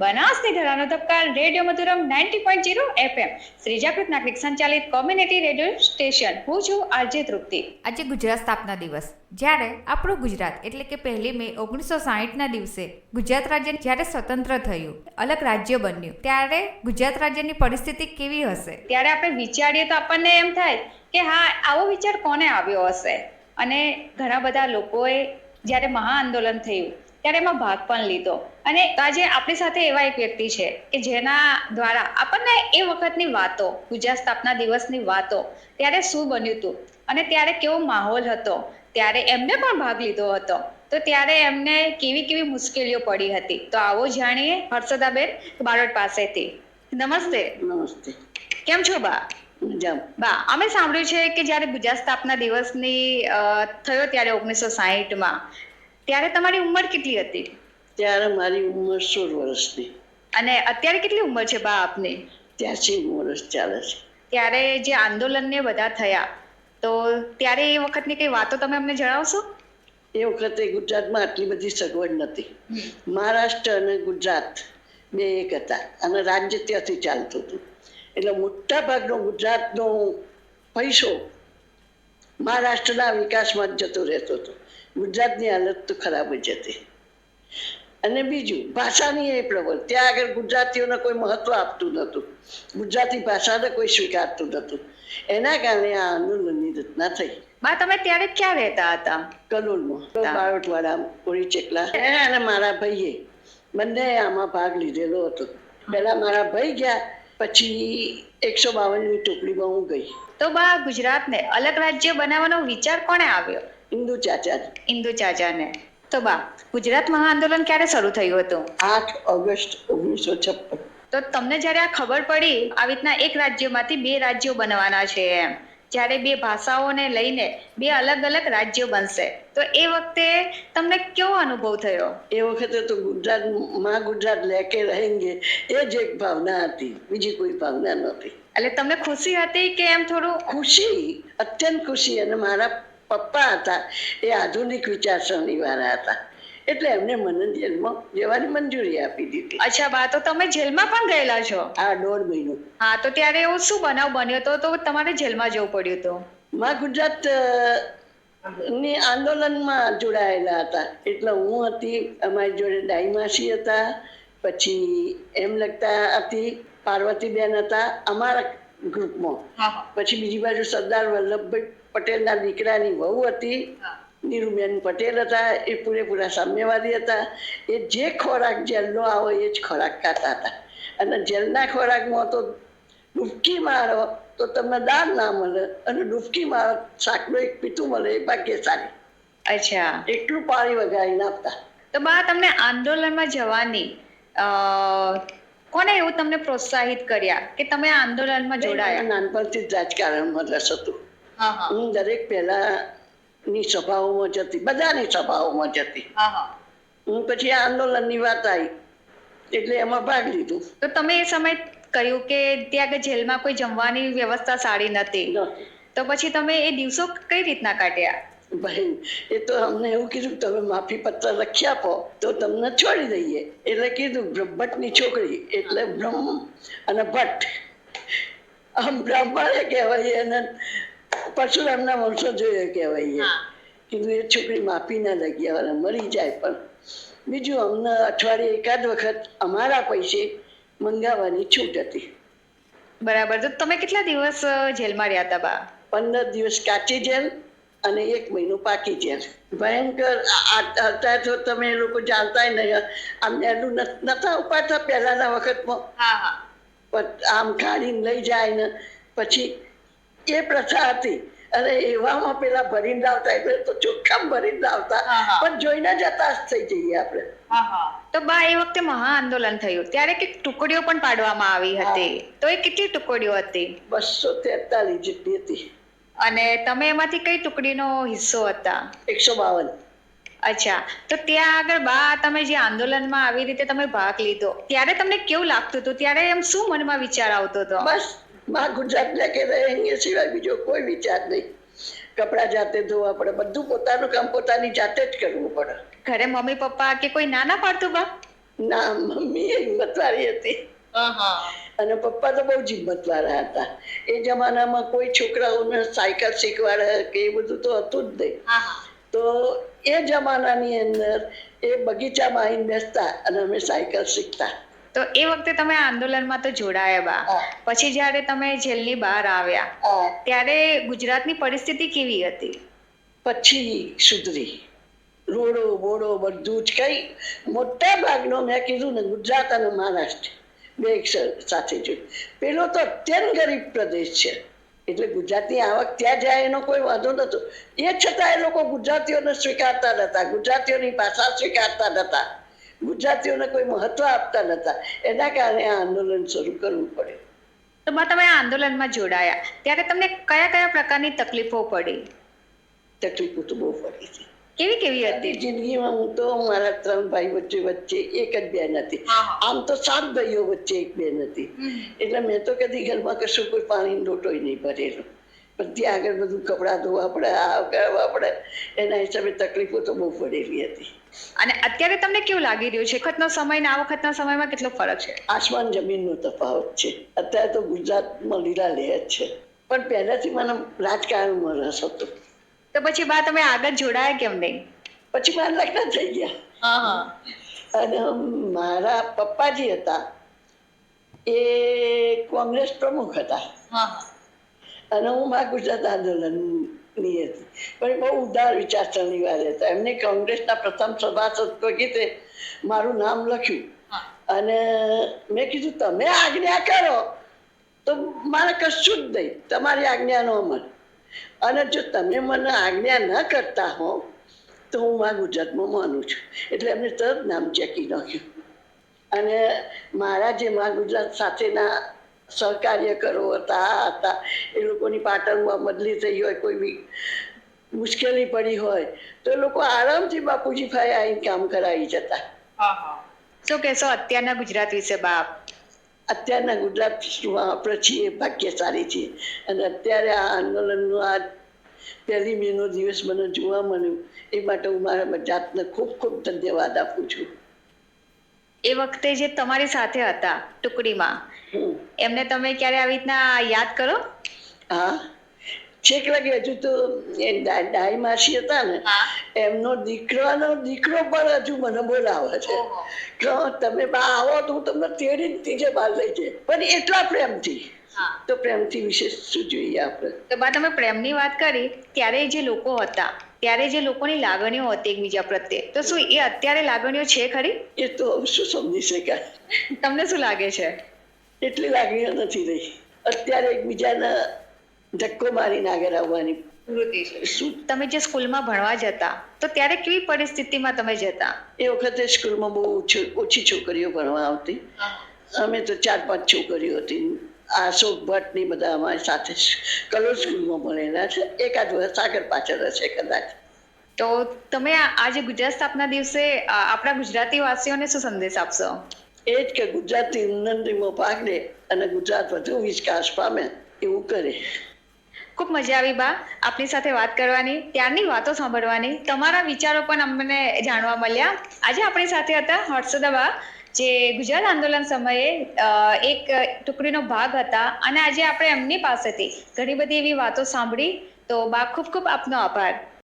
બનાસની ધરાનો તબકાર radio Madhuram ninety point zero FM. શ્રીજાકૃત નાગરિક સંચાલિત કોમ્યુનિટી રેડિયો સ્ટેશન. હું છું આરજે તૃપ્તિ આજે ગુજરાત સ્થાપના દિવસ. જ્યારે આપણું ગુજરાત એટલે કે પહેલી મે ઓગણીસો સાહીઠના દિવસે ગુજરાત રાજ્ય જ્યારે સ્વતંત્ર થયું અલગ રાજ્ય બન્યું ત્યારે ગુજરાત રાજ્યની પરિસ્થિતિ કેવી હશે? ત્યારે આપણે વિચારીએ તો આપણને એમ થાય કે હા આવો વિચાર કોને આવ્યો હશે? અને ઘણા બધા લોકોએ જ્યારે મહા આંદોલન થયું ત્યારે એમાં ભાગ પણ લીધો. અને આજે આપણી સાથે એવા એક વ્યક્તિ છે કે જેના દ્વારા આપણને એ વખતની વાતો ગુજરાત સ્થાપના દિવસની વાતો ત્યારે શું બન્યું હતું? અને ત્યારે કેવો માહોલ હતો? ત્યારે એમને પણ ભાગ લીધો હતો. તો ત્યારે એમને કેવી કેવી મુશ્કેલીઓ પડી હતી? તો આવો જાણીએ હર્ષદાબેન બારોટ પાસેથી. નમસ્તે. નમસ્તે. કેમ છો બા? બા અમે સાંભળ્યું છે કે જ્યારે ગુજરાત સ્થાપના દિવસની થયો ત્યારે ઓગણીસો સાહીઠમાં. ત્યારે તમારી ઉંમર કેટલી હતી? ત્યારે મારી ઉંમર સોળ વર્ષની. અને અત્યારે કેટલી ઉંમર છે બા આપની? ત્યાંસી વર્ષ ચાલે છે. ત્યારે જે આંદોલનને બધા થયા તો ત્યારે એ વખતની કઈ વાતો તમે અમને જણાવશો? એ વખતે ગુજરાતમાં આટલી બધી સગવડ નથી મહારાષ્ટ્ર અને ગુજરાત બે એક હતા અને રાજ્ય ત્યાંથી ચાલતું હતું. એટલે મોટા ભાગનો ગુજરાતનો પૈસો મહારાષ્ટ્રના વિકાસમાં જ જતો રહેતો હતો. ગુજરાતની હાલત તો ખરાબ જ હતી. અને બીજું ભાષાની એ પ્રબળ. ત્યાં આગળ ગુજરાતીઓને કોઈ મહત્વ આપતું નહોતું. ગુજરાતી ભાષાને કોઈ સ્વીકારતું નહોતું. એના કારણે આ આંદોલનની રચના થઈ. બા તમે ત્યારે ક્યાં રહેતા હતા? કલોલમાં. બારોટવાડા કોળી ચેકલા અને મારા ભાઈએ બંને આમાં ભાગ લીધેલો હતો. પહેલા મારા ભાઈ ગયા પછી એકસો બાવનની ટોપલીમાં હું ગઈ. તો બા ગુજરાતને અલગ રાજ્ય બનાવવાનો વિચાર કોણે આવ્યો? ઇન્દુ ચાચા ઇન્દુ ચાચાને. તો બા ગુજરાત મહાઆંદોલન ક્યારે શરૂ થયું હતું? આઠ ઓગસ્ટ ઓગણીસો છપ્પન. તો તમને જ્યારે આ ખબર પડી આવી રીતના એક રાજ્યમાંથી બે રાજ્યો બનવાના છે એમ. જ્યારે બે ભાષાઓને લઈને બે અલગ અલગ રાજ્યો બનશે. તો એ વખતે તમને કેવો અનુભવ થયો? એ વખતે તો ગુજરાતમાં ગુજરાત લેકે રહેંગે એ જ એક ભાવના હતી બીજી કોઈ ભાવના નહોતી. એટલે તમને ખુશી હતી કે એમ થોડું? ખુશી અત્યંત ખુશી અને મારા પપ્પા હતા એ આધુનિક વિચારસરણી વાળા હતા. એટલે એમને મને જેલમાં જવાની મંજૂરી આપી દીધી. અચ્છા બા તો તમે જેલમાં પણ ગયેલા છો? આ દોઢ મહિનો. હા તો ત્યારે એવો શું બનાવ બન્યો હતો તો તમારે જેલમાં જવું પડ્યું હતું. માં ગુજરાતની આંદોલનમાં જોડાયેલા હતા. એટલે હું હતી અમારી જોડે ડાઈમાસી હતા પછી એમ લગતા હતી પાર્વતીબેન હતા અમારા ગ્રુપમાં. પછી બીજી બાજુ સરદાર વલ્લભભાઈ પટેલના દીકરાની વહુ હતી. નીરુબેન પટેલ હતા એ પૂરેપૂરા સામ્યવાદી હતા. એ જે ખોરાક જેલનો આવે એ જ ખોરાક ખાતા હતા. અને જેલના ખોરાકમાં તો ડૂબકી મારો તો તમને દાળ ના મળે અને ડૂબકી મારો શાકનો એક પીતું મળે એ ભાગ્યશાળી અચ્છા. એટલું પાણી વગાડીને આપતા. તો બા તમને આંદોલનમાં જવાની કોને એવું તમને પ્રોત્સાહિત કર્યા કે તમે આંદોલનમાં જોડાયા? નાનપણથી જ રાજકારણમાં રસ હતું. હા હા. હું પહેલાની સભાઓમાં જતી બધાની સભાઓમાં જતી. હા પછી આ આંદોલનની વાત આવી એટલે એમાં ભાગ લીધો. તો તમે એ સમય કહ્યું કે ત્યાં જેલમાં કોઈ જમવાની વ્યવસ્થા સારી નથી તો પછી તમે એ દિવસો કઈ રીતના કાઢ્યા? બહેન એ તો અમને એવું કીધું તમે માફી પત્ર લખી આપો તો તમને છોડી દઈએ. એટલે કીધું ભટ્ટની છોકરી એટલે બ્રહ્મ અને ભટ્ટ. આમ બ્રાહ્મણે કહેવાય અને પરશુરામના વંશો જોઈએ કહેવાય કીધું એ છોકરી માપી ના લાગી હવે મરી જાય. પણ બીજું અમને અઠવાડિયે એકાદ વખત અમારા પૈસે મંગાવવાની છૂટ હતી. બરાબર. તો તમે કેટલા દિવસ જેલમાં રહ્યા હતા બા? પંદર દિવસ કાચી જેલ અને એક મહિનો પાકી જેલ. ભયંકર. અત્યારે તો તમે એ લોકો જાણતા નહીં. આમ એનું નતા ઉપાડતા પહેલાના વખતમાં? હા હા. આમ કાઢીને લઈ જાય ને પછી એ પ્રથા હતી. અને એવામાં પેલા ભરીને આવતા એટલે તો ચોખ્ખા ભરીને હા. પણ જોઈને જતા જ થઈ જઈએ આપણે. તો બા એ વખતે મહા આંદોલન થયું. ત્યારે કે ટુકડીઓ પણ પાડવામાં આવી હતી. તો એ કેટલી ટુકડીઓ હતી? બસો તેતાલીસ જેટલી હતી. અને તમે એમાંથી કઈ ટુકડીનો હિસ્સો હતા? એકસો બાવન. અચ્છા. તો ત્યાં આગળ બા તમે જે આંદોલનમાં આવી રીતે તમે ભાગ લીધો ત્યારે તમને કેવું લાગતું હતું? ત્યારે એમ શું મનમાં વિચાર આવતો હતો? બસ માં ગુજરાત લેકે અહીંયા સિવાય બીજો કોઈ વિચાર નહીં. કપડાં જાતે ધોવા પડે બધું પોતાનું કામ પોતાની જાતે જ કરવું પડે. ઘરે મમ્મી પપ્પા કે કોઈ ના ના પાડતું બા? ના મમ્મી હિંમતવાળી હતી. અને પપ્પા તો બહુ જ હિંમતવાળા હતા. એ જમાનામાં કોઈ છોકરાઓને સાયકલ શીખવાડે કે એ બધું તો હતું જ નહીં. તો એ જમાનાની અંદર એ બગીચામાં આવીને બેસતા અને અમે સાયકલ શીખતા. તો એ વખતે તમે આંદોલનમાં તો જોડાયા બા. પછી જ્યારે તમે જેલની બહાર આવ્યા ત્યારે ગુજરાતની પરિસ્થિતિ કેવી હતી? પછી સુધરી. રોડો બોડો બધું જ કઈ. મોટા ભાગનો મેં કીધું ને ગુજરાત અને મહારાષ્ટ્ર બે સાથે જોયું પેલો તો અત્યંત ગરીબ પ્રદેશ છે. એટલે ગુજરાતની આવક ત્યાં જાય એનો કોઈ વાંધો નતો. એ છતાં એ લોકો ગુજરાતીઓને સ્વીકારતા નતા. ગુજરાતીઓની ભાષા સ્વીકારતા નતા. ગુજરાતીઓને કોઈ મહત્વ આપતા નતા. એના કારણે આ આંદોલન શરૂ કરવું પડ્યું. તો તમે આ આંદોલનમાં જોડાયા. ત્યારે તમને કયા કયા પ્રકારની તકલીફો પડી? તકલીફો તો બહુ પડી હતી. કેવી કેવી હતી? જિંદગીમાં હું તો મારા ત્રણ ભાઈ વચ્ચે વચ્ચે એક જ બેન હતી. આમ તો સાત ભાઈઓ વચ્ચે એક બેન હતી. એટલે મેં તો કદી ઘરમાં કશું કોઈ પાણી લોટો નહીં ભરેલો. ત્યાં આગળ બધું કપડાં ધોવા પડે આ કરવા પડે એના હિસાબે તકલીફો તો બહુ પડેલી હતી. અને અત્યારે તમને કેવું લાગી રહ્યું છે? વખતનો સમય ને આ વખતના સમયમાં કેટલો ફરક છે? આસમાન જમીનનો તફાવત છે. અત્યારે તો ગુજરાતમાં લીલા લહેર છે. પણ પહેલાથી મને રાજકારણમાં રસ હતો. તો પછી બા તમે આગળ જોડાયા કેમ નહીં? પછી મારા લગ્ન થઈ ગયા. અને મારા પપ્પાજી હતા. એ કોંગ્રેસ પ્રમુખ હતા. અને હું માં ગુજરાત આંદોલનની હતી પણ બહુ ઉદાર વિચારસરણી વાળા હતા એમને કોંગ્રેસના પ્રથમ સભાસદ તરીકે મારું નામ લખ્યું. અને મેં કીધું તમે આજ્ઞા કરો. તો મારે કશું જ નહીં. તમારી આજ્ઞાનો અમલ. અને જો તમે મને આજ્ઞા ન કરતા હો તો હું મારા ગુજરાતમાં માનું છું. એટલે એમને તરત નામ ચેકી નાખ્યું. અને મારા જે માં ગુજરાત સાથેના સહકાર્યકરો હતા આ હતા. એ લોકોની પાટણમાં બદલી થઈ હોય કોઈ બી મુશ્કેલી પડી હોય તો એ લોકો આરામથી બાપુજી ભાઈ આવીને કામ કરાવી જતા. શું કહેશો અત્યારના ગુજરાત વિશે બાપ? અત્યારના ગુજરાતમાં આપણે છીએ ભાગ્યશાળી છીએ અને અત્યારે આ આંદોલનનો આ પહેલી મેનો દિવસ મને જોવા મળ્યું. એ માટે હું મારા જાતને ખૂબ ખૂબ ધન્યવાદ આપું છું. એ વખતે જે તમારી સાથે હતા ટુકડીમાં. એમને તમે ક્યારે આવી રીતના યાદ કરો? હા. છેક લાગે હજુ તો એ ડાઈ માસી હતા ને એમનો દીકરાનો દીકરો પણ હજુ મને બોલાવે છે. કે તમે બા આવો તો હું તમને તેડી ત્રીજે બાર લઈ જઈ પણ એટલા પ્રેમથી. તો પ્રેમથી વિશેષ શું જોઈએ આપણે? તો બા તમે પ્રેમની વાત કરી ત્યારે જે લોકો હતા ત્યારે જે લોકોની લાગણીઓ હતી એકબીજા પ્રત્યે તો શું એ અત્યારે લાગણીઓ છે ખરી? એ તો શું સમજી શકાય? તમને શું લાગે છે? એટલી લાગણીઓ નથી રહી. અત્યારે એકબીજાના ધક્કો મારીને આગળ આવવાની શું? તમે જે સ્કૂલમાં ભણવા જતા તો ત્યારે કેવી પરિસ્થિતિમાં તમે જતા? એ વખતે સ્કૂલમાં બહુ ઓછી ઓછી છોકરીઓ ભણવા આવતી. અમે તો ચાર પાંચ છોકરીઓ હતી. આ અશોક ભટ્ટની બધા અમારી સાથે કલોલ સ્કૂલમાં ભણેલા છે. એકાદ વર્ષ આગળ પાછળ હશે કદાચ. તો તમે આ આ ગુજરાત સ્થાપના દિવસે આપણા ગુજરાતી વાસીઓને શું સંદેશ આપશો? એ જ કે ગુજરાતની ઉન્નતિમાં ભાગ લે અને ગુજરાત વધુ વિકાસ પામે એવું કરે. ખૂબ મજા આવી બા, આપની સાથે વાત કરવાની, ત્યારની વાતો સાંભળવાની, તમારા વિચારો પણ અમને જાણવા મળ્યા. આજે આપણી સાથે હતા હર્ષદા બા, જે ગુજરાત આંદોલન સમયે એક ટુકડીનો ભાગ હતા અને આજે આપણે એમની પાસેથી ઘણી બધી એવી વાતો સાંભળી. તો બા, ખૂબ ખૂબ આપનો આભાર.